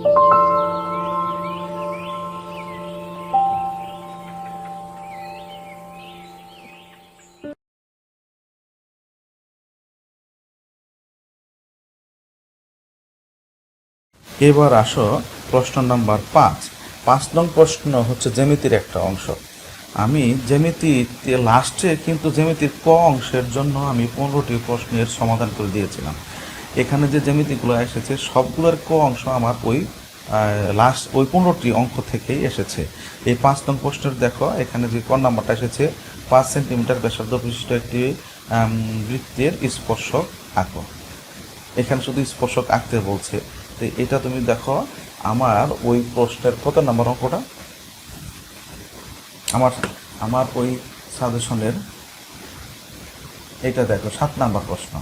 এবার আসো প্রশ্ন নাম্বার পাঁচ। পাঁচ নং প্রশ্ন হচ্ছে জ্যামিতির একটা অংশ। আমি জ্যামিতির লাস্টে কিন্তু জ্যামিতির ক অংশের জন্য আমি পনেরোটি প্রশ্নের সমাধান করে দিয়েছিলাম। এখানে যে জ্যামিতিগুলো এসেছে, সবগুলোর ক অংশ আমার ওই লাস্ট ওই পনেরোটি অঙ্ক থেকেই এসেছে। এই পাঁচ নং প্রশ্নের দেখো, এখানে যে ক নাম্বারটা এসেছে, পাঁচ সেন্টিমিটার ব্যাসার্ধ বিশিষ্ট একটি বৃত্তের স্পর্শক আঁকো। এখানে শুধু স্পর্শক আঁকতে বলছে। তো এটা তুমি দেখো, আমার ওই প্রশ্নের কত নাম্বার অঙ্কটা? আমার আমার ওই সাজেশনের এটা দেখো, সাত নাম্বার প্রশ্ন।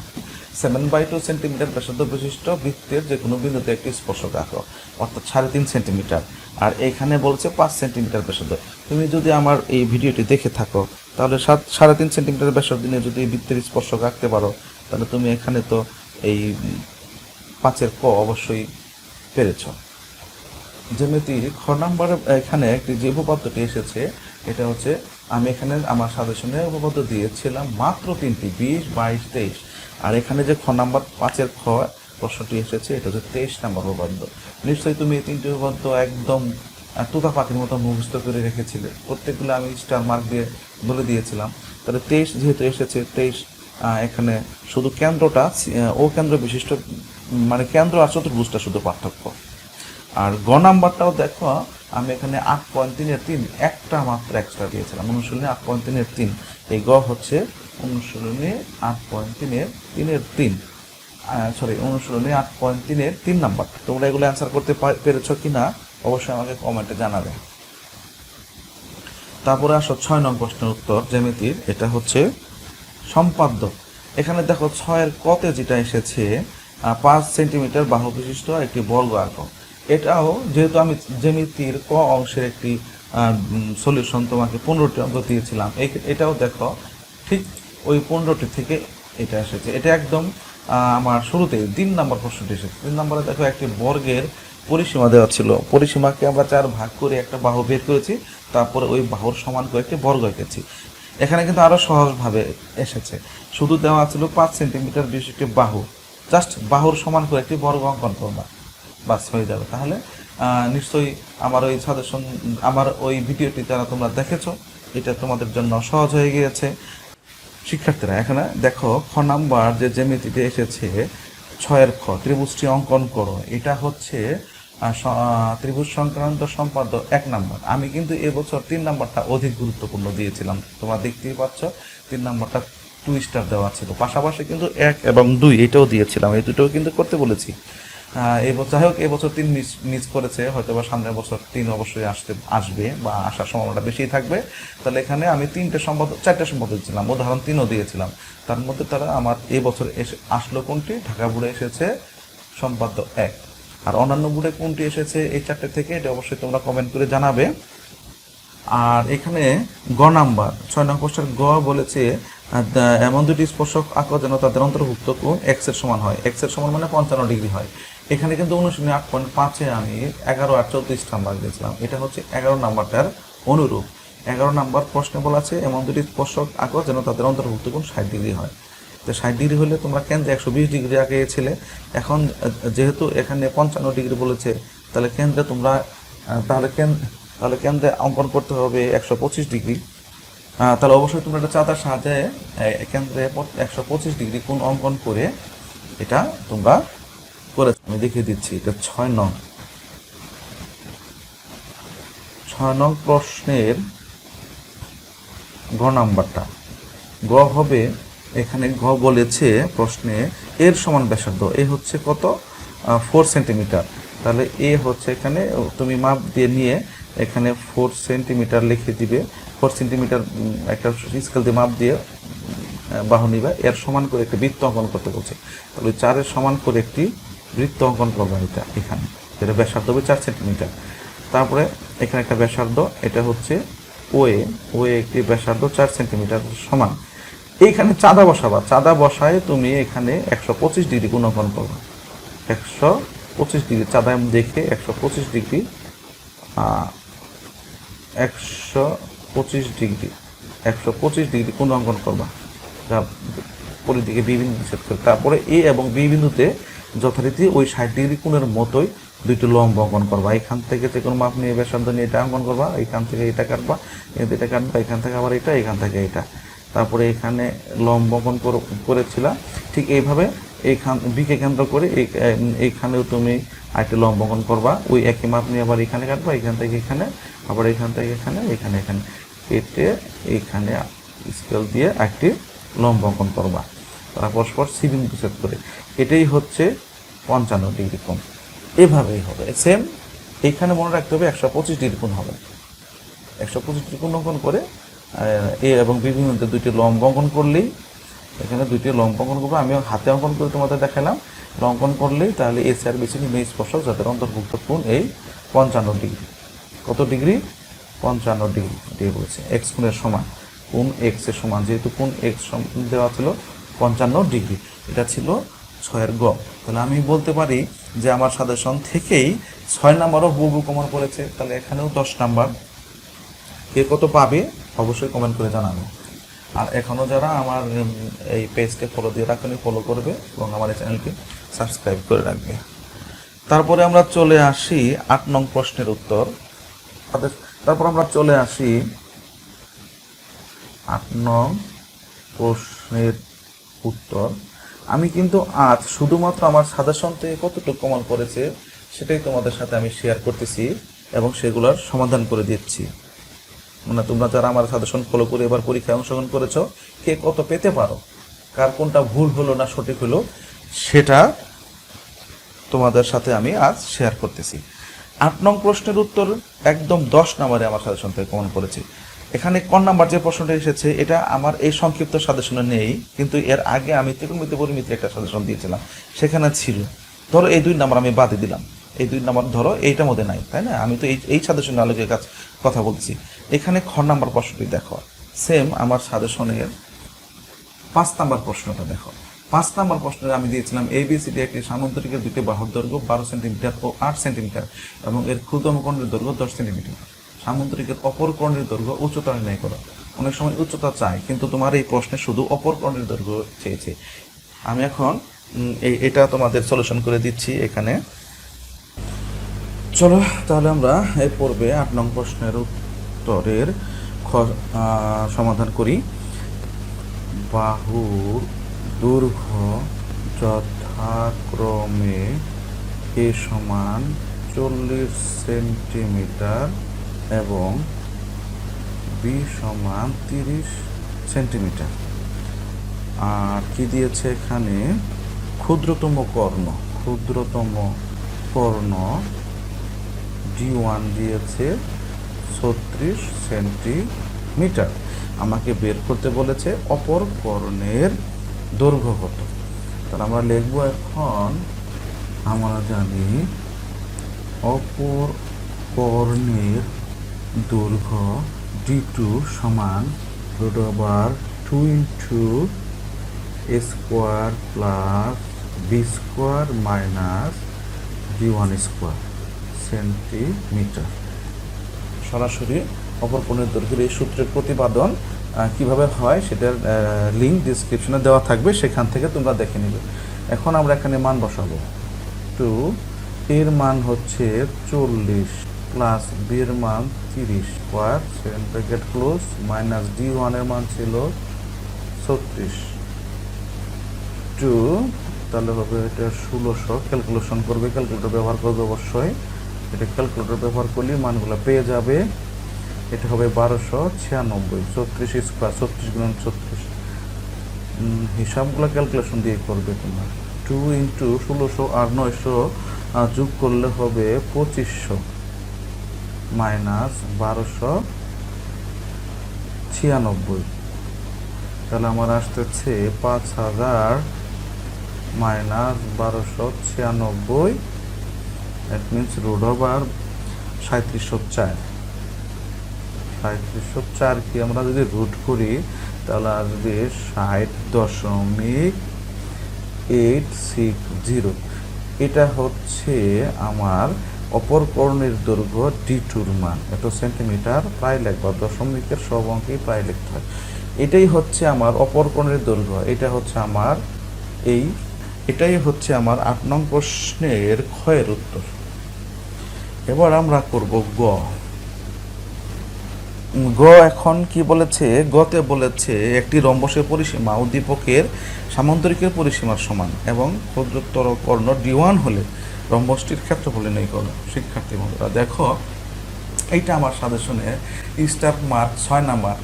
সেভেন বাই টু সেন্টিমিটার ব্যাসার্ধ বিশিষ্ট বৃত্তের যে কোনো বিন্দুতে একটি স্পর্শক আঁকো, অর্থাৎ সাড়ে তিন সেন্টিমিটার। আর এখানে বলছে পাঁচ সেন্টিমিটার ব্যাসার্ধ। তুমি যদি আমার এই ভিডিওটি দেখে থাকো, তাহলে সাত, সাড়ে তিন সেন্টিমিটার ব্যাসার্ধ নিয়ে যদি বৃত্তের স্পর্শক আঁকতে পারো, তাহলে তুমি এখানে তো এই পাঁচের ক অবশ্যই পেরেছ। জ্যামিতি খ নাম্বার, এখানে একটি যে উপপাদ্যটি এসেছে, এটা হচ্ছে, আমি এখানে আমার সাজেশনে উপপাদ্য দিয়েছিলাম মাত্র তিনটি, বিশ, বাইশ, তেইশ। আর এখানে যে খ, নাম্বার পাঁচের খ প্রশ্নটি এসেছে, এটা হচ্ছে তেইশ নাম্বার উপপাদ্য নিশ্চয়ই তুমি এই তিনটি উপপাদ্য একদম তোতা পাখির মতো মুখস্থ করে রেখেছিলে। প্রত্যেকগুলো আমি স্টার মার্ক দিয়ে বলে দিয়েছিলাম। তাহলে তেইশ যেহেতু এসেছে, তেইশ এখানে শুধু কেন্দ্রটা ও কেন্দ্র বিশিষ্ট মানে কেন্দ্র আর চতুর্ভুজটা শুধু পার্থক্য। আর গ নাম্বারটাও দেখো আমি এখানে আট পয়েন্ট তিনের তিন, একটা মাত্র এক্সট্রা দিয়েছিলাম, অনুশীলনে আট পয়েন্ট তিনের তিন। এই গ হচ্ছে অনুশীলনে আট পয়েন্ট তিনের তিনের তিন। সরি অনুশীলনে আট পয়েন্ট তিনের তিন নাম্বার তোমরা এগুলো অ্যান্সার করতে পেরেছ কি না অবশ্যই আমাকে কমেন্টে জানাবে। তারপরে আসো ছয় নং প্রশ্নের উত্তর, জ্যামিতির। এটা হচ্ছে সম্পাদ্য। এখানে দেখো ছয়ের কতে যেটা এসেছে পাঁচ সেন্টিমিটার বাহু বিশিষ্ট একটি বর্গ আঁকো এটাও যেহেতু আমি জ্যামিতির ক অংশের একটি সলিউশন তোমাকে পনেরোটি অঙ্ক দিয়েছিলাম এটাও দেখো, ঠিক ওই পনেরোটি থেকে এটা এসেছে। এটা একদম আমার শুরুতেই তিন নম্বর প্রশ্নটি এসেছে। তিন নম্বরে দেখো একটি বর্গের পরিসীমা দেওয়া ছিল। পরিসীমাকে আমরা চার ভাগ করে একটা বাহু বের করেছি, তারপরে ওই বাহুর সমান করে একটি বর্গ এঁকেছি। এখানে কিন্তু আরও সহজভাবে এসেছে। শুধু দেওয়া ছিল পাঁচ সেন্টিমিটার বিশিষ্ট বাহু। জাস্ট বাহুর সমান করে একটি বর্গ অঙ্কন করবা। বাস হয়ে যাবে। তাহলে নিশ্চয়ই আমার ওই সাজেশন আমার ওই ভিডিওটি যারা তোমরা দেখেছ, এটা তোমাদের জন্য সহজ হয়ে গিয়েছে। শিক্ষার্থীরা, এখানে দেখো, খ নাম্বার যে জ্যামিতিতে এসেছে, ছয়ের খ, ত্রিভুজটি অঙ্কন করো। এটা হচ্ছে ত্রিভুজ সংক্রান্ত সম্পাদ্য এক নাম্বার। আমি কিন্তু এবছর তিন নাম্বারটা অধিক গুরুত্বপূর্ণ দিয়েছিলাম। তোমরা দেখতেই পাচ্ছ, তিন নাম্বারটা টু স্টার দেওয়া ছিল পাশাপাশি কিন্তু এক এবং দুই, এটাও দিয়েছিলাম। এই দুটোও কিন্তু করতে বলেছি। এবছর যাই হোক এবছর তিন মিস মিস করেছে হয়তো বা সামনের বছর তিন অবশ্যই আসতে, আসবে বা আসার সম্ভাবনাটা বেশি থাকবে। তাহলে এখানে আমি তিনটে সম্পদ চারটে সম্পদ দিয়েছিলাম, উদাহরণ তিনও দিয়েছিলাম। তার মধ্যে তারা আমার এই বছর এসে আসলো কোনটি? ঢাকা বুড়ে এসেছে, সম্পাদ্য এক। আর অন্যান্য বুড়ে কোনটি এসেছে? এই চারটে থেকে এটা অবশ্যই তোমরা কমেন্ট করে জানাবে। আর এখানে গ নাম্বার, ছয় নং পোস্টার গ বলেছে এমন দুটি স্পর্শক আঁকো যেন তাদের অন্তর্ভুক্ত কোণ এক্সের সমান হয়। এক্সের সমান মানে পঞ্চান্ন ডিগ্রি হয়। এখানে কিন্তু অনুশীলনী আট পয়েন্ট পাঁচে আমি এগারো আর চৌত্রিশ নাম্বার দিয়েছিলাম। এটা হচ্ছে এগারো নাম্বারটার অনুরূপ। এগারো নাম্বার প্রশ্নে বলা আছে, এমন দুটি স্পর্শক আঁকো যেন তাদের অন্তর্ভুক্ত কোণ ষাট ডিগ্রি হয়। তো ষাট ডিগ্রি হলে তোমরা কেন্দ্রে একশো বিশ ডিগ্রি আঁকিয়েছিলে এখন যেহেতু এখানে পঞ্চান্ন ডিগ্রি বলেছে, তাহলে কেন্দ্রে তোমরা তাহলে কেন, তাহলে কেন্দ্রে অঙ্কন করতে হবে একশো পঁচিশ ডিগ্রি। তাহলে অবশ্যই তোমরা একটা চাঁদার সাহায্যে কেন্দ্রে একশো পঁচিশ ডিগ্রি কোণ অঙ্কন করে এটা তোমরা করে, আমি দেখিয়ে দিচ্ছি, এটা ছয় নং। ছয় নং প্রশ্নের ঘ নাম্বারটা। গ হবে, এখানে ঘ বলেছে প্রশ্নে এর সমান ব্যাসার্ধ, এ হচ্ছে কত? ফোর সেন্টিমিটার তাহলে এ হচ্ছে এখানে তুমি মাপ দিয়ে নিয়ে এখানে ফোর সেন্টিমিটার লিখে দিবে। ফোর সেন্টিমিটার একটা স্কেল দিয়ে মাপ দিয়ে বাহু নিবে। এর সমান করে একটি বৃত্ত অঙ্কন করতে বলছে। তাহলে চারের সমান করে একটি বৃত্ত অঙ্কন করবে এটা এখানে। যেটা ব্যাসার্ধ হবে চার সেন্টিমিটার। তারপরে এখানে একটা ব্যাসার্ধ, এটা হচ্ছে ওয়ে ওয়ে একটি ব্যাসার্ধ চার সেন্টিমিটার সমান। এইখানে চাঁদা বসাবা। চাঁদা বসায় তুমি এখানে একশো পঁচিশ ডিগ্রি গুণকন করবে। একশো পঁচিশ ডিগ্রি, চাঁদা দেখে একশো পঁচিশ ডিগ্রি একশো পঁচিশ ডিগ্রি, একশো পঁচিশ ডিগ্রি কোন অঙ্কন করবা। যা পরিধিকে বি বিন্দু সেট করে। তারপরে এ এবং বি বিন্দুতে যথারীতি ওই ষাট ডিগ্রি কোণের মতোই দুইটি লম্ব অঙ্কন করবা। এখান থেকে যে কোনো মাপ নিয়ে ব্যাসার্ধ নিয়ে এটা অঙ্কন করবা, এখান থেকে এটা কাটবা এটা কাটবা, এখান থেকে আবার এটা, এখান থেকে এটা। তারপরে এখানে লম্ব অঙ্কন কর- করেছিলাম ঠিক এইভাবে এইখান বিকে কেন্দ্র করে এই- এইখানেও তুমি আরেকটি লম্ব অঙ্কন করবা, ওই একই মাপ নিয়ে আবার এখানে কাটবা, এখান থেকে এখানে, আবার এখান থেকে এখানে এখানে এখানে। কেটে এইখানে স্কেল দিয়ে একটি লম্ব অঙ্কন করবা। তারা পরস্পর সি বিন্দু সেট করে। এটাই হচ্ছে পঞ্চান্ন ডিগ্রি কোণ। এভাবেই হবে। সেম এইখানে মনে রাখতে হবে একশো পঁচিশ ডিগ্রি কোণ হবে। একশো পঁচিশ ডিগ্রি কোণ অঙ্কন করে এ এবং বিভিন্ন দুইটি লম্ব অঙ্কন করলেই, এখানে দুইটি লম্ব অঙ্কন করব। আমি হাতে অঙ্কন করে তোমাদের দেখালাম। অঙ্কন করলেই তাহলে এসি আর বেশি মেয়ে স্পর্শক যাদের অন্তর্ভুক্ত কোণ এই পঞ্চান্ন ডিগ্রি। কত ডিগ্রি? পঞ্চান্ন ডিগ্রি দিয়ে বলেছে। এক্স কোণের সমান। কোন এক্সের সমান। যেহেতু কোন এক্স দেওয়া ছিল পঞ্চান্ন ডিগ্রি। এটা ছিল ছয়ের গ। তাহলে আমি বলতে পারি যে আমার সাজেশন থেকেই ছয় নাম্বারও হুবহু কমন করেছে। তাহলে এখানেও দশ নাম্বার। কে কত পাবে অবশ্যই কমেন্ট করে জানাবে। আর এখনও যারা আমার এই পেজকে ফলো দিয়ে রাখেনি ফলো করবে এবং আমার এই চ্যানেলকে সাবস্ক্রাইব করে রাখবে। তারপরে আমরা চলে আসি আট নং প্রশ্নের উত্তর। তাদের, তারপর আমরা চলে আসি আট নং প্রশ্নের উত্তর। আমি কিন্তু আজ শুধুমাত্র আমার সাজেশন থেকে কতটুকু কমন করেছে, সেটাই তোমাদের সাথে আমি শেয়ার করতেছি এবং সেগুলোর সমাধান করে দিচ্ছি। মানে তোমরা যারা আমার সাজেশন ফলো করে এবার পরীক্ষায় অংশগ্রহণ করেছ, কে কত পেতে পারো, কার কোনটা ভুল হলো না সঠিক হলো, সেটা তোমাদের সাথে আমি আজ শেয়ার করতেছি। আট নং প্রশ্নের উত্তর একদম দশ নম্বরে আমার সাজেশন থেকে কমন করেছি। এখানে ক নাম্বার যে প্রশ্নটা এসেছে, এটা আমার এই সংক্ষিপ্ত সাজেশনে নেই, কিন্তু এর আগে আমি ত্রিকোণমিতি পরিমিতি একটা সাজেশন দিয়েছিলাম। সেখানে ছিল, ধরো এই দুই নাম্বার আমি বাদে দিলাম। এই দুই নাম্বার ধরো, এইটার মধ্যে নাই, তাই না? আমি তো এই এই সাজেশনের আলোকের কাজ, কথা বলছি এখানে খ নাম্বার প্রশ্নটি দেখো। সেম আমার সাজেশনের পাঁচ নাম্বার প্রশ্নটা দেখো। পাঁচ নাম্বার প্রশ্নে আমি দিয়েছিলাম এবিসিডি একটি সামুদ্রিকের দুটি বাহুর দৈর্ঘ্য বারো সেন্টিমিটার ও আট সেন্টিমিটার এবং এর ক্ষুদ্রতম কোণের দৈর্ঘ্য দশ সেন্টিমিটার। সামুদ্রিকের অপর কোণের দৈর্ঘ্য উচ্চতা নির্ণয় করো। অনেক সময় উচ্চতা চায় কিন্তু তোমার এই প্রশ্নে শুধু অপর কোণের দৈর্ঘ্য চেয়েছে। আমি এখন এটা তোমাদের সলিউশন করে দিচ্ছি এখানে। চলো, তাহলে আমরা এই পর্বে আট নং প্রশ্নের উত্তরের সমাধান করি। বাহুর দৈর্ঘ্য যথাক্রমে এ সমান চল্লিশ সেন্টিমিটার এবং বি সমান তিরিশ সেন্টিমিটার। আর কি দিয়েছে এখানে? ক্ষুদ্রতম কর্ণ ক্ষুদ্রতম কর্ণ ডি ওয়ান দিয়েছে ছত্রিশ সেন্টিমিটার। আমাকে বের করতে বলেছে অপর কর্ণের দৈর্ঘ্য কত। তাহলে আমরা লিখব এখন, আমরা জানি অপর কর্ণের দৈর্ঘ্য ডি টু সমান root over two into square plus B square minus B one square centimetre সরাসরি অপর কোণের দৈর্ঘ্যের এই সূত্রের প্রতিপাদন কীভাবে হয় সেটার লিঙ্ক ডিসক্রিপশনে দেওয়া থাকবে, সেখান থেকে তোমরা দেখে নেবে। এখন আমরা এখানে মান বসাবো। টু এর মান হচ্ছে চল্লিশ। প্লাস বি এর মান তিরিশ square seven packet close minus D ওয়ানের মান ছিল ছত্রিশ। টু তাহলে হবে এটা ষোলোশো। ক্যালকুলেশন করবে ক্যালকুলেটর ব্যবহার করবে অবশ্যই। এটা ক্যালকুলেটর ব্যবহার করলে মানগুলো পেয়ে যাবে। এটা হবে বারোশো ছিয়ানব্বই, ছত্রিশ স্কোয়ার ছত্রিশ গুণ ছত্রিশ। হিসাবগুলো ক্যালকুলেশন দিয়ে করবে তোমার। টু ইন্টু ষোলোশো আর নয়শো যোগ করলে হবে পঁচিশশো। মাইনাস বারোশো ছিয়ানব্বই। তাহলে আমার আসতেছে পাঁচ হাজার মাইনাস বারোশো ছিয়ানব্বই। দ্যাট মিনস রুট ওভার সাঁত্রিশশো চার। সাঁত্রিশশো চারকে আমরা যদি রুট করি, তাহলে আসবে ষাট দশমিক এইট সিক্স জিরো এটা হচ্ছে আমার অপর কর্ণের দৈর্ঘ্য ডি টুর মান। এত সেন্টিমিটার প্রায় লিখবা দশমিকের সব অঙ্কেই প্রায় লিখতে হয়। এটাই হচ্ছে আমার অপর কর্ণের দৈর্ঘ্য। এটা হচ্ছে আমার এই, এটাই হচ্ছে আমার আট নং প্রশ্নের ক্ষয়ের উত্তর। এবার আমরা করব গ। গ এখন কি বলেছে? গতে বলেছে একটি রম্বসের পরিসীমা উদ্দীপকের সামান্তরিকের পরিসীমার সমান এবং ক্ষুদ্রতর কর্ণ ডি ওয়ান হলে রম্বসটির ক্ষেত্রফল নির্ণয় করো শিক্ষার্থী বন্ধুরা। দেখো, এইটা আমার সাজেশনের স্টার মার্ক ছয় নাম্বার।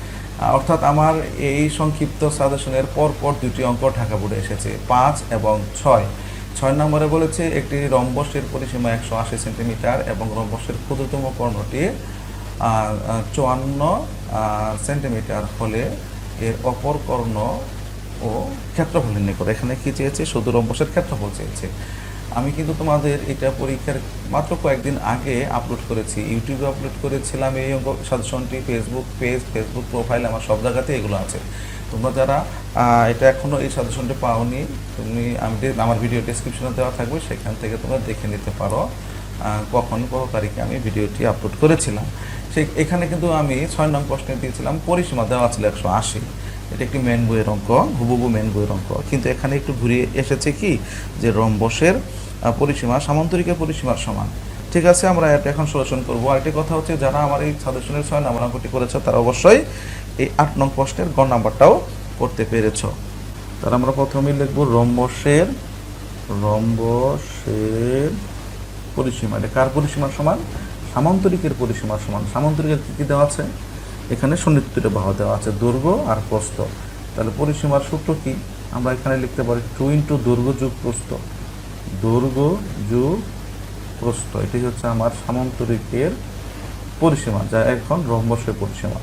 অর্থাৎ আমার এই সংক্ষিপ্ত সাজেশনের পরপর দুটি অঙ্ক ঢাকা বোর্ডে এসেছে, পাঁচ এবং ছয়। ছয় নম্বরে বলেছে, একটি রম্বসের পরিসীমা একশো আশি সেন্টিমিটার এবং রম্বসের ক্ষুদ্রতম কর্ণটি চুয়ান্ন সেন্টিমিটার হলে এর অপর কর্ণ ও ক্ষেত্রফল নির্ণয় করে। এখানে কি চেয়েছে? শুধু রম্বসের ক্ষেত্রফল চেয়েছে। আমি কিন্তু তোমাদের এটা পরীক্ষার মাত্র কয়েকদিন আগে আপলোড করেছি। ইউটিউবে আপলোড করেছিলাম এই অঙ্ক সাজেশনটি ফেসবুক পেজ ফেসবুক প্রোফাইল আমার সব জায়গাতে এগুলো আছে। তোমরা যারা এটা এখনও এই সাজেশনটি পাওনি, তুমি, আমি আমার ভিডিও ডেসক্রিপশনে দেওয়া থাকবে, সেখান থেকে তোমরা দেখে নিতে পারো কখন, কত তারিখে আমি ভিডিওটি আপলোড করেছিলাম। সেই এখানে কিন্তু আমি ছয় নং প্রশ্নে দিয়েছিলাম, পরিসীমা দেওয়া ছিল একশো আশি। এটা একটি মেন বইয়ের অঙ্ক, হুবহু মেন বইয়ের অঙ্ক। কিন্তু এখানে একটু ঘুরিয়ে এসেছে কি, যে রম্বসের পরিসীমা, সামান্তরিকের পরিসীমার সমান। ঠিক আছে, আমরা এটা এখন সলিউশন করব। আরেকটি কথা হচ্ছে, যারা আমার এই সাজেশনের ছয় নম্বর অঙ্কটি করেছে, তারা অবশ্যই এই আট নং প্রশ্নের গ নাম্বারটাও করতে পেরেছ। তাহলে আমরা প্রথমেই লিখব রম্বসের রম্বসের পরিসীমা। এটা কার পরিসীমার সমান? সামান্তরিকের পরিসীমার সমান। সামান্তরিকের কী কী দেওয়া আছে? এখানে সন্নিহিত বাহু দেওয়া আছে দৈর্ঘ্য আর প্রস্থ। তাহলে পরিসীমার সূত্র কি? আমরা এখানে লিখতে পারি টু ইন্টু দৈর্ঘ্য যুগ প্রস্থ। দৈর্ঘ্য যুগ প্রস্থ, এটি হচ্ছে আমার সামান্তরিকের পরিসীমা, যা এখন রম্বসের পরিসীমা।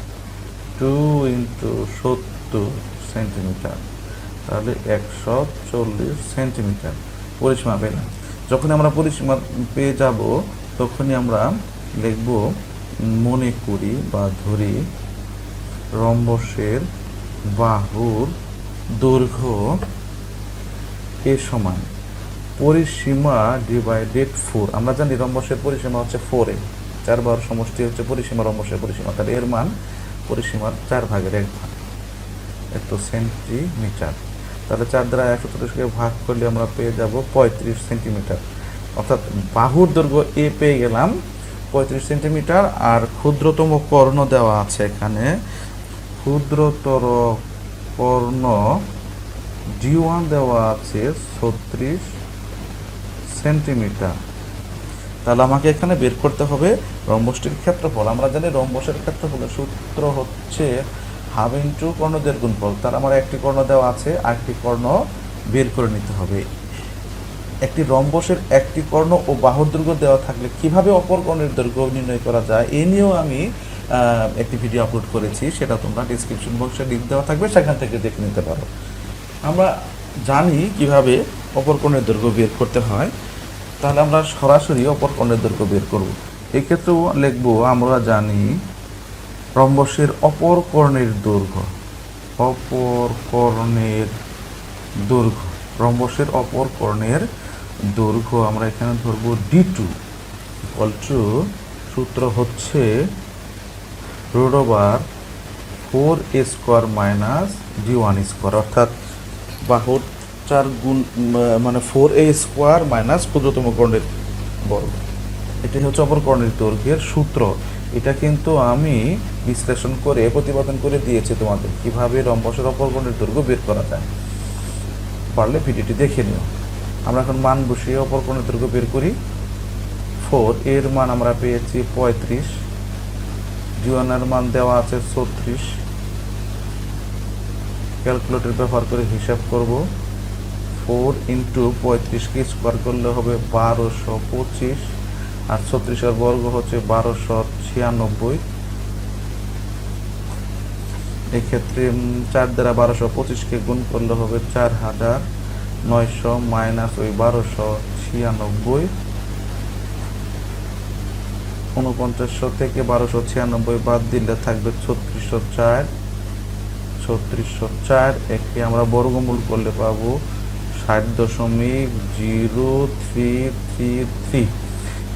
টু ইন্টু সত্তর সেন্টিমিটার, তাহলে একশো চল্লিশ সেন্টিমিটার পরিসীমা পেলাম যখন আমরা পরিসীমা পেয়ে যাব, তখনই আমরা লিখব মনে করি বা ধরি রম্বসের বাহুর দৈর্ঘ্য এ সমান? পরিসীমা ডিভাইডেড ফোর আমরা জানি রম্বসের পরিসীমা হচ্ছে ফোরে চার বার সমষ্টি হচ্ছে পরিসীমা, রম্বসের পরিসীমা। তাহলে এর মান পরিসীমার চার ভাগের এক ভাগ। এত সেন্টিমিটার তাহলে চার দ্বারা একশো চল্লিশকে ভাগ করলে আমরা পেয়ে যাব পঁয়ত্রিশ সেন্টিমিটার অর্থাৎ বাহুর দৈর্ঘ্য এ পেয়ে গেলাম পঁয়ত্রিশ সেন্টিমিটার আর ক্ষুদ্রতম কর্ণ দেওয়া আছে এখানে। ক্ষুদ্রতর কর্ণ ডি ওয়ান দেওয়া আছে ছত্রিশ সেন্টিমিটার। তাহলে আমাকে এখানে বের করতে হবে রম্বসটির ক্ষেত্রফল। আমরা জানি রম্বসের ক্ষেত্রফলের সূত্র হচ্ছে হাফ ইন্টু কর্ণদের গুণফল। তার আমার একটি কর্ণ দেওয়া আছে, আরেকটি কর্ণ বের করে নিতে হবে। একটি রম্বসের একটি কর্ণ ও বাহুর দৈর্ঘ্য দেওয়া থাকলে কীভাবে অপর কর্ণের দৈর্ঘ্য নির্ণয় করা যায়, এ নিয়েও আমি একটি ভিডিও আপলোড করেছি। সেটা তোমরা ডিসক্রিপশন বক্সে লিঙ্ক দেওয়া থাকবে, সেখান থেকে দেখে নিতে পারো। আমরা জানি কীভাবে অপর কর্ণের দৈর্ঘ্য বের করতে হয়। তাহলে আমরা সরাসরি অপর কর্ণের দৈর্ঘ্য বের করব। এক্ষেত্রেও লিখব, আমরা জানি রম্বসের অপর কর্ণের দৈর্ঘ্য। অপর কর্ণের দৈর্ঘ্য। রম্বসের অপর কর্ণের দৈর্ঘ্য আমরা এখানে ধরবো ডি টু ইকুয়াল টু সূত্র হচ্ছে root over four A square minus D one square অর্থাৎ বাহুর চার গুণ মানে ফোর এ স্কোয়ার মাইনাস ক্ষুদ্রতম কর্ণের বর্গ। এটাই হচ্ছে অপর কর্ণের দৈর্ঘ্যের সূত্র। এটা কিন্তু আমি বিশ্লেষণ করে, প্রতিপাদন করে দিয়েছি তোমাদের কীভাবে রম্বসের অপর কর্ণের দৈর্ঘ্য বের করা যায়। পারলে ভিডিওটি দেখে নিও। আমরা এখন মান বসিয়ে অপর কোণের দৈর্ঘ্য বের করি। ফোর, এর মান আমরা পেয়েছি পঁয়ত্রিশ। জিওনার মান দেওয়া আছে ছত্রিশ। ক্যালকুলেটর ব্যবহার করে হিসাব করব। ফোর ইন্টু পঁয়ত্রিশকে স্কোয়ার করলে হবে বারোশো পঁচিশ। আর ছত্রিশের বর্গ হচ্ছে বারোশো ছিয়ানব্বই। এক্ষেত্রে চার দ্বারা বারোশো পঁচিশকে গুণ করলে হবে চার হাজার। নয়শো মাইনাস ওই বারোশো ছিয়ানব্বই। উনপঞ্চাশশো থেকে বারোশো ছিয়ানব্বই বাদ দিলে থাকবে ছত্রিশশো চার। ছত্রিশশো চার একে আমরা বর্গমূল করলে পাবো ষাট দশমিক জিরো থ্রি থ্রি থ্রি।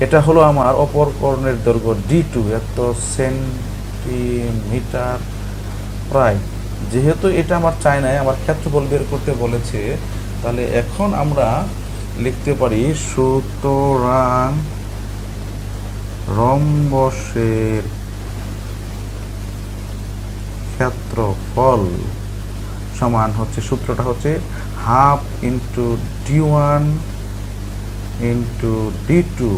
এটা হলো আমার অপর কর্ণের দৈর্ঘ্য ডি টু এত সেন্টিমিটার। প্রায় যেহেতু এটা আমার চাই নাই আমার ক্ষেত্রফল বের করতে বলেছে তাহলে এখন আমরা লিখতে পারি সুতরাং রম্বসের ক্ষেত্রফল সমান হচ্ছে, সূত্রটা হচ্ছে half into D one into D two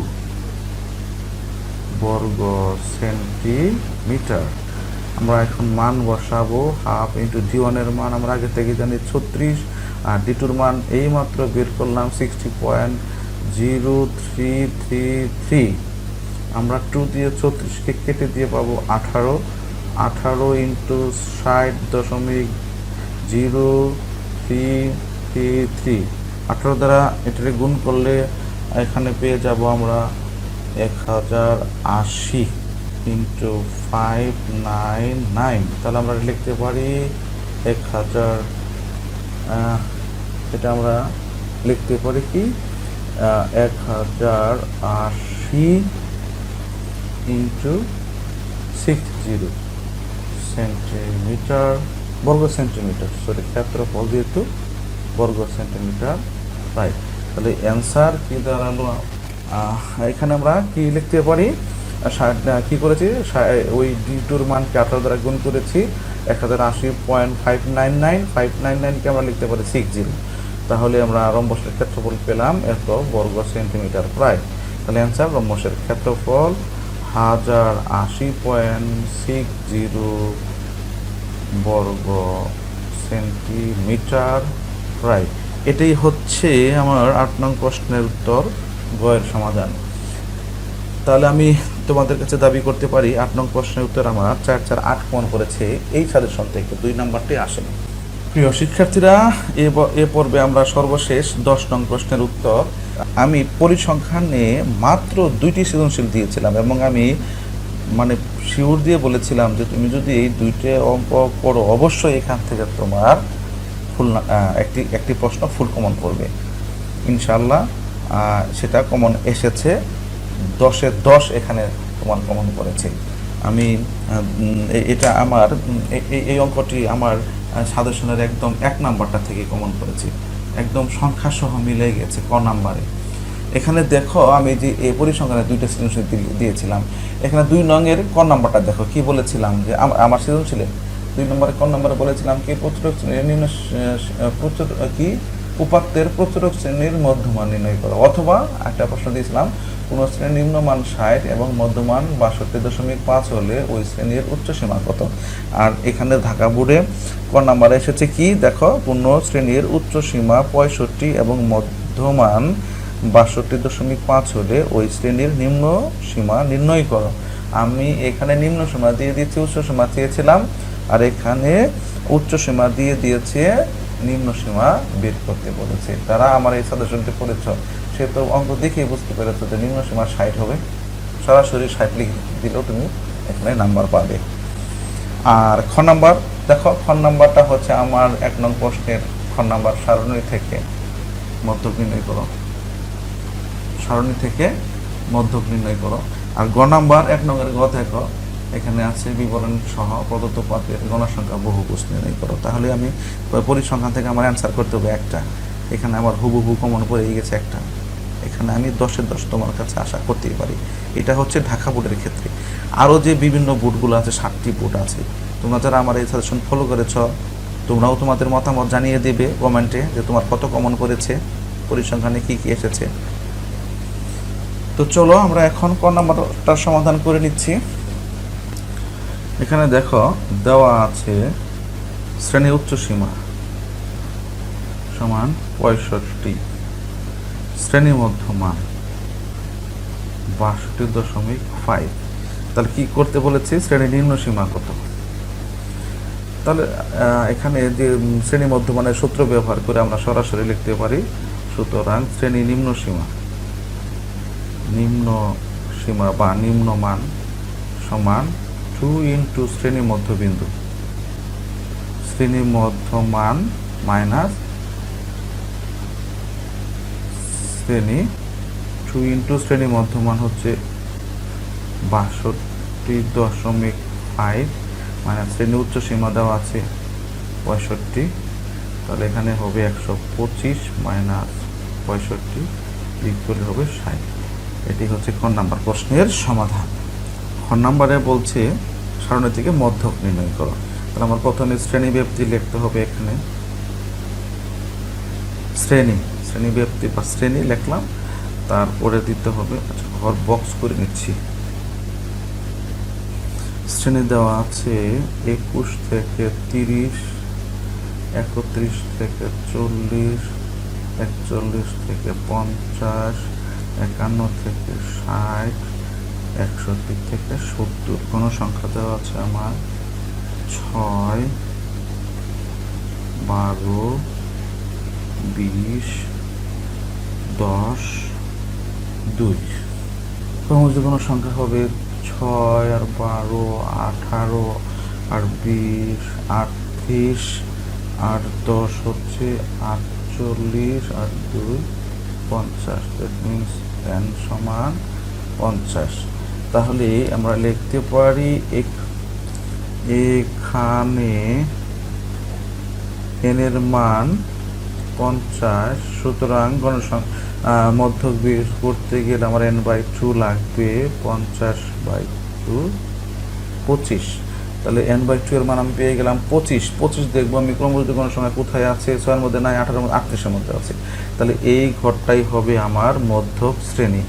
বর্গ সেন্টিমিটার। আমরা এখন মান বসাবো, হাফ ইন্টু ডি ওয়ানের মান আমরা আগে থেকে জানি ছত্রিশ আর ডি টুর মান এইমাত্র বের করলাম sixty point zero three three three আমরা টু দিয়ে ছত্রিশকে কেটে দিয়ে পাবো আঠারো। আঠারো ইন্টু ষাট দশমিক জিরো থ্রি থ্রি থ্রি আঠারো দ্বারা এটাকে গুণ করলে এখানে পেয়ে যাব আমরা এক হাজার আশি ইন্টু ফাইভ নাইন নাইন তাহলে আমরা লিখতে পারি এক হাজার এটা আমরা লিখতে পারি কি? এক হাজার আশি ইন্টু সিক্স জিরো সেন্টিমিটার বর্গ সেন্টিমিটার সরি ক্ষেত্রফল যেহেতু বর্গ সেন্টিমিটার রাইট তাহলে অ্যান্সার কি দাঁড়াল? এখানে আমরা কি লিখতে পারি? কি করেছি? ওই ডি টুর মানকে আঠারো দ্বারা গুণ করেছি, এক হাজার আশি point five nine nine five nine নাইনকে আমরা লিখতে পারি সিক্স জিরো তাহলে আমরা রম্বসের ক্ষেত্রফল পেলাম এত বর্গ সেন্টিমিটার প্রায়। তাহলে অ্যান্সার রম্বসের ক্ষেত্রফল হাজার আশি পয়েন্ট সিক্স জিরো বর্গ সেন্টিমিটার প্রায়। এটাই হচ্ছে আমার আট নং প্রশ্নের উত্তর গয়ের সমাধান। তাহলে আমি তোমাদের কাছে দাবি করতে পারি, আট নং প্রশ্নের উত্তর আমার চার চার আট মন করেছে, এই সাজেশন থেকে দুই নাম্বারটি আসেনি। প্রিয় শিক্ষার্থীরা, এ পর্বে আমরা সর্বশেষ দশ নং প্রশ্নের উত্তর। আমি পরিসংখ্যানে মাত্র দুইটি সৃজনশীল দিয়েছিলাম এবং আমি মানে শিওর দিয়ে বলেছিলাম যে তুমি যদি এই দুইটে অঙ্ক করো অবশ্যই এখান থেকে তোমার ফুল একটি একটি প্রশ্ন ফুল কমন করবে ইনশাল্লাহ সেটা কমন এসেছে। দশে দশ এখানে তোমার কমন করেছে আমি এটা আমার এই অঙ্কটি আমার সাজেশনের একদম এক নাম্বারটা থেকে কমন করেছি। একদম সংখ্যা সহ মিলে গেছে ক নাম্বারে। এখানে দেখো, আমি যে এই পরিসংখ্যানে দুইটা সৃজনশীল দিয়েছিলাম। এখানে দুই নঙের ক নাম্বারটা দেখো, কি বলেছিলাম যে আম- আমার সৃজনশীলে দুই নম্বরে ক নম্বরে বলেছিলাম কি শ্রেণির নিম্ন প্রচুর, কি, উপাত্তের প্রচুরক শ্রেণির মধ্যমান নির্ণয় করো। অথবা একটা প্রশ্ন দিয়েছিলাম কোন শ্রেণির নিম্নমান ষাট এবং মধ্যমান বাষট্টি দশমিক পাঁচ হলে ওই শ্রেণির উচ্চ সীমা কত? আর এখানে ঢাকা বোর্ডে ক নাম্বারে এসেছে কি? দেখো পূর্ণ শ্রেণির উচ্চ সীমা পঁয়ষট্টি এবং মধ্যমান বাষট্টি দশমিক পাঁচ হলে ওই শ্রেণির নিম্ন সীমা নির্ণয় করো। আমি এখানে নিম্ন সীমা দিয়ে দিয়েছি উচ্চ সীমা চেয়েছিলাম। আর এখানে উচ্চ সীমা দিয়ে দিয়েছে, নিম্ন সীমা বের করতে বলেছে। তারা আমার এই সাজেশনটি করেছ। সে তো অঙ্ক দেখেই বুঝতে পেরেছ যে নিম্ন সীমা ষাট হবে। সরাসরি ষাট লিখে দিলেও তুমি এখানে নাম্বার পাবে। আর খ নাম্বার, দেখো খ নাম্বারটা হচ্ছে আমার এক নং প্রশ্নের খ নাম্বার সারণী থেকে মধ্যক নির্ণয় করো। সারণী থেকে মধ্যক নির্ণয় করো। আর গ নাম্বার এক নম্বরের গ দেখো, এখানে আছে বিবরণ সহ প্রদত্ত পথের গণসংখ্যা বহুভুজ নির্ণয় করো। তাহলে আমি পরিসংখ্যান থেকে আমার অ্যান্সার করতে হবে একটা। এখানে আমার হুবহু কমন পড়ে গেছে একটা। এখানে আমি দশের দশ তোমার কাছে আশা করতেই পারি। এটা হচ্ছে ঢাকা বোর্ডের ক্ষেত্রে। আরও যে বিভিন্ন বোর্ডগুলো আছে, সাতটি বোর্ড আছে, তোমরা যারা আমার এই সাজেশন ফলো করেছ, তোমরাও তোমাদের মতামত জানিয়ে দেবে কমেন্টে যে তোমার কত কমন করেছে, পরিসংখ্যানে কী কী এসেছে। তো চলো আমরা এখন ক নাম্বারটার সমাধান করে নিচ্ছি। এখানে দেখো, দেওয়া আছে শ্রেণি উচ্চ সীমা সমান পঁয়ষট্টি। শ্রেণি মধ্যমান বাষট্টি দশমিক ফাইভ তাহলে কি করতে বলেছি? শ্রেণি নিম্ন সীমা কত? তাহলে এখানে যে শ্রেণি মধ্যমানের সূত্র ব্যবহার করে আমরা সরাসরি লিখতে পারি, সুতরাং শ্রেণি নিম্ন সীমা। নিম্ন সীমা বা নিম্নমান সমান টু ইন্টু শ্রেণি মধ্যবিন্দু শ্রেণি মধ্যমান মাইনাস শ্রেণি টু ইন্টু শ্রেণি মধ্যমান হচ্ছে বাষট্টি দশমিক ফাইভ মানে শ্রেণি উচ্চ সীমা দেওয়া আছে পঁয়ষট্টি। তাহলে এখানে হবে একশো পঁচিশ মাইনাস পঁয়ষট্টি ইকুয়াল হবে ষাট। এটি হচ্ছে খ নাম্বার প্রশ্নের সমাধান। খ নাম্বারে বলছে সারণী থেকে মধ্যক নির্ণয় করো। তাহলে আমার প্রথমে শ্রেণি ব্যক্তি লিখতে হবে এখানে। শ্রেণি। শ্রেণি ব্যক্তি বা শ্রেণি লিখলাম, তারপরে দিতে হবে আচ্ছা ঘর বক্স করে নিচ্ছি। শ্রেণি দেওয়া আছে একুশ থেকে তিরিশ, একত্রিশ থেকে চল্লিশ, একচল্লিশ থেকে পঞ্চাশ, একান্ন থেকে ষাট, একষট্টি থেকে সত্তর। কোনো সংখ্যা দেওয়া আছে আমার? ছয়, বারো, বিশ দশ দুই। ক্রমশ কোনো সংখ্যা হবে ছয় আর বারো আঠারো আর বিশ আটত্রিশ আর দশ হচ্ছে আটচল্লিশ আর দুই পঞ্চাশ। দ্যাট মিনস এন সমান পঞ্চাশ। তাহলে আমরা লিখতে পারি এখ- এখানে এনের মান পঞ্চাশ সুতরাং গণসং আহ, মধ্যক বের করতে গেলে আমার এন বাই টু লাগবে পঞ্চাশ বাই টু পঁচিশ। তাহলে এন বাই টু এর মান আমি পেয়ে গেলাম পঁচিশ। পঁচিশ দেখব আমি ক্রমবর্তী কোনো সময় কোথায় আছে, ছয়ের মধ্যে নাই, আঠারোর মধ্যে, আটত্রিশের মধ্যে আছে। তাহলে এই ঘরটাই হবে আমার মধ্যক শ্রেণি।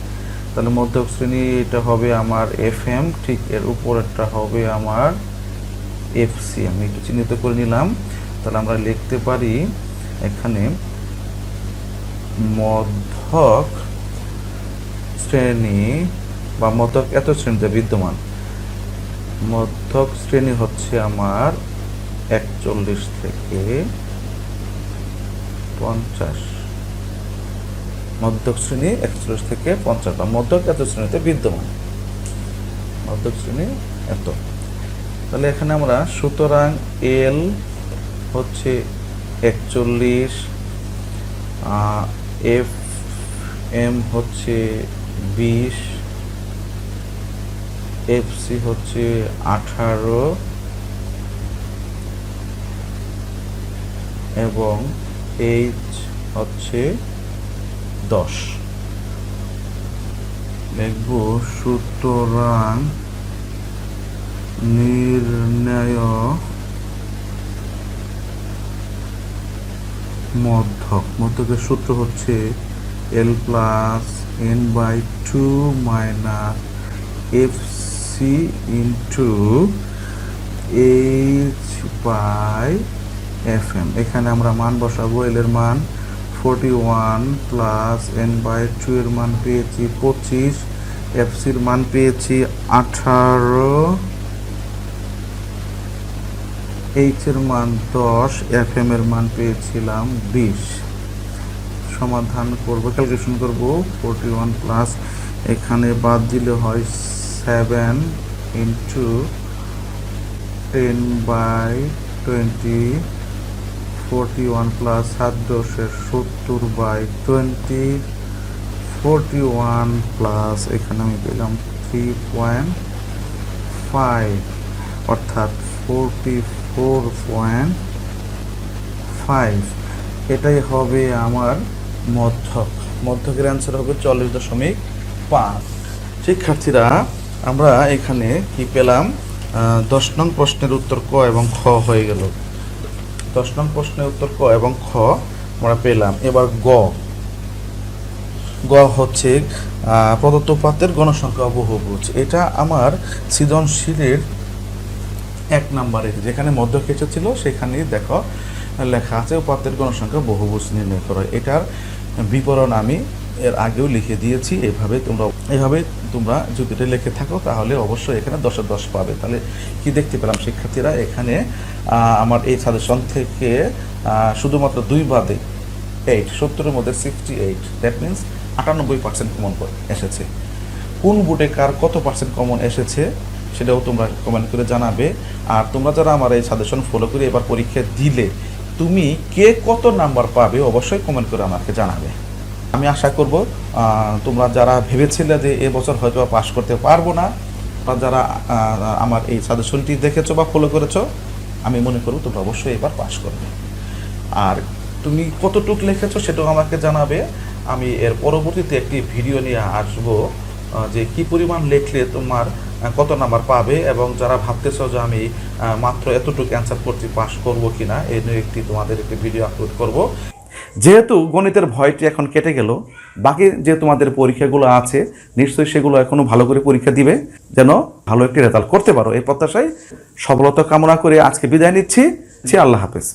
তাহলে মধ্যক শ্রেণি এটা হবে আমার এফ এম ঠিক এর উপরেরটা হবে আমার এফ সি আমি একটু চিহ্নিত করে নিলাম। তাহলে আমরা লিখতে পারি এখানে মধ্যক শ্রেণি বা মধ্যক এত শ্রেণীতে বিদ্যমান? মধ্যক শ্রেণি হচ্ছে আমার একচল্লিশ থেকে পঞ্চাশ। মধ্যক শ্রেণি একচল্লিশ থেকে পঞ্চাশ। বা মধ্যক এত শ্রেণীতে বিদ্যমান। মধ্যক শ্রেণি এত। তাহলে এখানে আমরা সুতরাং এল হচ্ছে একচল্লিশ এফ এম হচ্ছে বিশ এফসি হচ্ছে আঠারো এবং এইচ হচ্ছে দশ। লিখব সুতরাং নির্ণয় মধ্যক। মধ্যকের সূত্র হচ্ছে L plus N by two minus F C into H by F M এখানে আমরা মান বসাবো এল এর মান forty one plus N by two এর মান পেয়েছি পঁচিশ এফ সির মান পেয়েছি আঠারো। এইচ এর মান দশ এফ এম এর মান পেয়েছিলাম বিশ। সমাধান করব ক্যালকুলেশন করব ফোরটি ওয়ান প্লাস এখানে বাদ দিলে হয় seven into ten by twenty forty one plus সাত দশের সত্তর by twenty forty one plus এখানে আমি পেলাম থ্রি পয়েন্ট ফাইভ অর্থাৎ ফোরটি ফোর পয়েন্ট ফাইভ। এটাই হবে আমার মধ্যক। মধ্যকের অ্যান্সার হবে চল্লিশ দশমিক পাঁচ। শিক্ষার্থীরা আমরা এখানে কি পেলাম? দশ নং প্রশ্নের উত্তর ক এবং খ হয়ে গেল। দশ নং প্রশ্নের উত্তর ক এবং খ আমরা পেলাম। এবার গ। গ হচ্ছে আহ, প্রদত্ত উপাত্তের গণসংখ্যা বহুভুজ। এটা আমার সৃজনশীলের এক নাম্বারে যেখানে মধ্যক্ষেত্র ছিল, সেখানেই দেখো লেখা আছে, উপাত্তের গণসংখ্যা বহুভুজ নির্ণয় করো। এটার বিবরণ আমি এর আগেও লিখে দিয়েছি, এভাবে তোমরা এভাবে তোমরা যদি এটা লিখে থাকো, তাহলে অবশ্যই এখানে দশে দশ পাবে। তাহলে কি দেখতে পেলাম? শিক্ষার্থীরা এখানে আমার এই সাজেশন থেকে শুধুমাত্র দুই বাদে এইট সত্তরের মধ্যে সিক্সটি এইট দ্যাট মিনস আটানব্বই পার্সেন্ট কমন এসেছে। কোন বুটে কার কত পার্সেন্ট কমন এসেছে? সেটাও তোমরা কমেন্ট করে জানাবে। আর তোমরা যারা আমার এই সাজেশন ফলো করে এবার পরীক্ষা দিলে, তুমি কে কত নাম্বার পাবে অবশ্যই কমেন্ট করে আমাকে জানাবে। আমি আশা করব তোমরা যারা ভেবেছিলে যে এবছর হয়তো পাশ করতে পারব না, বা যারা আমার এই সাজেশনটি দেখেছ বা ফলো করেছ, আমি মনে করব তোমরা অবশ্যই এবার পাশ করবে। আর তুমি কতটুক লিখেছো সেটাও আমাকে জানাবে। আমি এর পরবর্তীতে একটি ভিডিও নিয়ে আসব যে কি পরিমাণ লিখলে তোমার কত নাম্বার পাবে এবং যারা ভাবতেছো যে আমি মাত্র এতটুকু অ্যান্সার করতে পাস করব কিনা এই নিয়ে একটি তোমাদের একটি ভিডিও আপলোড করব। যেহেতু গণিতের ভয়টি এখন কেটে গেল, বাকি যে তোমাদের পরীক্ষাগুলো আছে, নিশ্চয়ই সেগুলো এখনও ভালো করে পরীক্ষা দিবে, যেন ভালো একটি রেজাল্ট করতে পারো। এই প্রত্যাশায় সফলতা কামনা করে আজকে বিদায় নিচ্ছি। আল্লাহ হাফেজ।